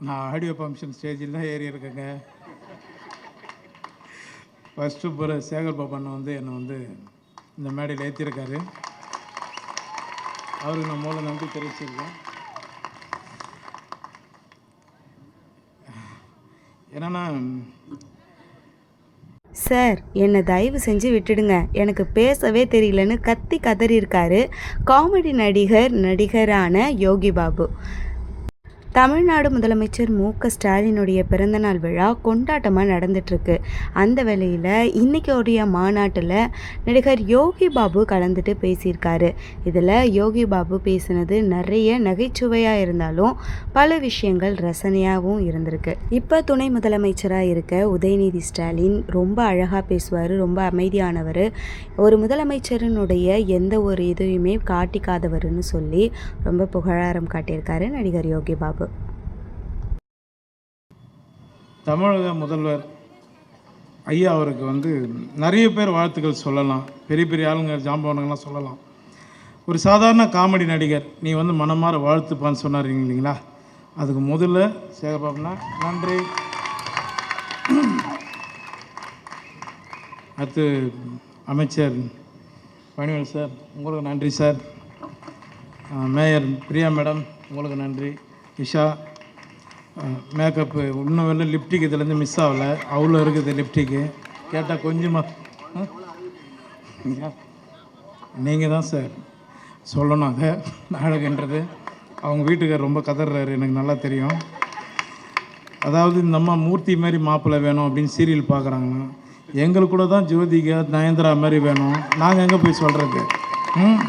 நான் audio function ஸ்டேஜில் தான் ஏறி இருக்கேங்க. ஃபஸ்ட்டு போகிற சேகர் பாப்பண்ண வந்து என்னை வந்து இந்த மேடையில் ஏற்றிருக்காரு அவருக்கு நான் மூலம் நன்றி தெரிவிச்சிருக்கேன் என்னன்னா சார் என்னை தயவு செஞ்சு விட்டுடுங்க. எனக்கு பேசவே தெரியலன்னு கத்தி கதறியிருக்காரு காமெடி நடிகர் நடிகரான யோகி பாபு. தமிழ்நாடு முதலமைச்சர் மு க ஸ்டாலினுடைய பிறந்தநாள் விழா கொண்டாட்டமாக நடந்துட்டுருக்கு. அந்த வேளையில் இன்றைக்கோடைய மாநாட்டில் நடிகர் யோகி பாபு கலந்துட்டு பேசியிருக்காரு. இதில் யோகி பாபு பேசினது நிறைய நகைச்சுவையாக இருந்தாலும் பல விஷயங்கள் ரசனையாகவும் இருந்திருக்கு. இப்போ துணை முதலமைச்சராக இருக்க உதயநிதி ஸ்டாலின் ரொம்ப அழகாக பேசுவார் ரொம்ப அமைதியானவர். ஒரு முதலமைச்சரினுடைய எந்த ஒரு இதையுமே காட்டிக்காதவர்னு சொல்லி ரொம்ப புகழாரம் காட்டியிருக்காரு நடிகர் யோகி பாபு. தமிழக முதல்வர் ஐயா அவருக்கு வந்து நிறைய பேர் வாழ்த்துக்கள் சொல்லலாம். பெரிய பெரிய ஆளுங்க ஜாம்பவனுங்கெல்லாம் சொல்லலாம். ஒரு சாதாரண காமெடி நடிகர் நீ வந்து மனமாற வாழ்த்துப்பான்னு சொன்னார் இல்லைங்களா? அதுக்கு முதல்ல சேகர்பாபுனா நன்றி. அடுத்து அமைச்சர் பணிவேல் சார் உங்களுக்கு நன்றி சார். மேயர் பிரியா மேடம் உங்களுக்கு நன்றி. இஷா மேக்கப்பு இன்னும் வெளில லிப்டிக் இதுலேருந்து மிஸ் ஆகலை. அவ்வளோ இருக்குது லிப்டிக்கு கேட்டால் கொஞ்சமாக நீங்கள் தான் சார் சொல்லணும் அதை. நாடகன்றது. அவங்க வீட்டுக்கார் ரொம்ப கதறாரு. எனக்கு நல்லா தெரியும். அதாவது இந்த அம்மா மூர்த்தி மாதிரி மாப்பிள்ளை வேணும் அப்படின்னு சீரியல் பார்க்குறாங்க எங்களுக்கு கூட தான் ஜோதிகா நயன்தரா மாதிரி வேணும். நாங்கள் எங்கே போய் சொல்கிறது ம்?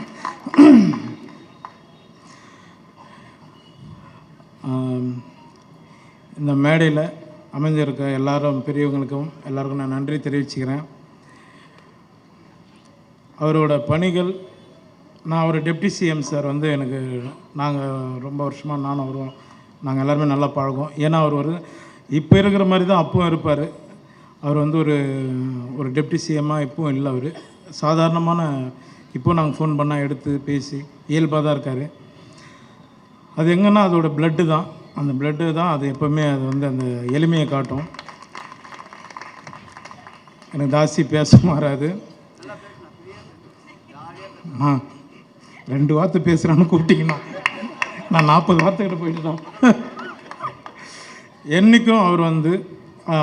மேடையில் அமைஞ்சிருக்க எல்லாரும் பெரியவங்களுக்கும் எல்லாருக்கும் நான் நன்றி தெரிவிச்சுக்கிறேன். அவரோட பணிகள் நான் அவர் டெப்டி சிஎம் சார் வந்து எனக்கு நாங்கள் ரொம்ப வருஷமாக நானும் வருவோம் நாங்கள் எல்லாருமே நல்லா பழகுவோம். ஏன்னா அவர் ஒரு இப்போ இருக்கிற மாதிரி தான் அப்பவும் இருப்பார். அவர் வந்து ஒரு ஒரு டெப்டி சிஎம்மாக இப்போவும் இல்லை அவர். சாதாரணமான இப்போ நாங்கள் ஃபோன் பண்ணால் எடுத்து பேசி இயல்பாக தான் இருக்கார். அது எங்கன்னா அதோடய பிளட்டு தான். அந்த பிளட்டு தான் அது எப்போவுமே அது வந்து அந்த எளிமையை காட்டும். எனக்கு ஜாஸ்தி பேச மாறாது. ஆ ரெண்டு வார்த்தை பேசுகிறான்னு கூப்பிட்டீங்கன்னா நான் நாற்பது வார்த்தைக்கிட்ட போயிட்டுதான். என்றைக்கும் அவர் வந்து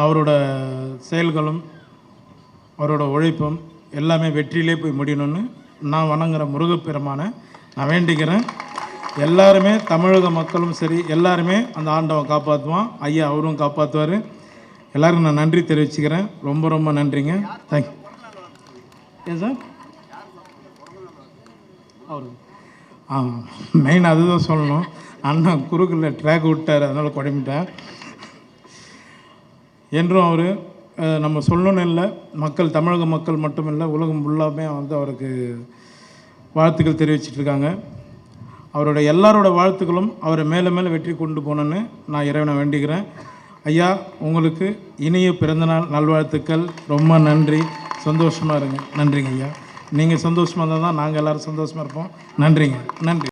அவரோட செயல்களும் அவரோட உழைப்பும் எல்லாமே வெற்றியிலே போய் முடியணும்னு நான் வணங்குற முருகப்பெருமான நான் வேண்டிக்கிறேன் எல்லாருமே தமிழக மக்களும் சரி எல்லாருமே அந்த ஆண்டவன் காப்பாற்றுவான் ஐயா அவரும் காப்பாற்றுவார் எல்லோரும் நான் நன்றி தெரிவிச்சுக்கிறேன். ரொம்ப ரொம்ப நன்றிங்க. தேங்க்யூ ஏன் சார் அவரு. ஆ மெயின் அதுதான் சொல்லணும். அண்ணா குறுக்கில் ட்ராக் விட்டார் அதனால் குழம்பிட்டேன். என்றும் அவர் நம்ம சொல்லணும்னு இல்லை. மக்கள் தமிழக மக்கள் மட்டும் இல்லை உலகம் ஃபுல்லாமே வந்து அவருக்கு வாழ்த்துக்கள் தெரிவிச்சிட்டு அவருடைய அவரோட எல்லாரோட வாழ்த்துக்களும் அவரை மேலே மேலே வெற்றி கொண்டு போகணுன்னு நான் இறைவனை வேண்டிக்கிறேன் ஐயா உங்களுக்கு இனிய பிறந்தநாள் நல்வாழ்த்துக்கள். ரொம்ப நன்றி. சந்தோஷமாக இருங்க. நன்றிங்க ஐயா. நீங்கள் சந்தோஷமாக இருந்தால் தான் நாங்கள் எல்லோரும் சந்தோஷமாக இருப்போம். நன்றிங்க. நன்றி.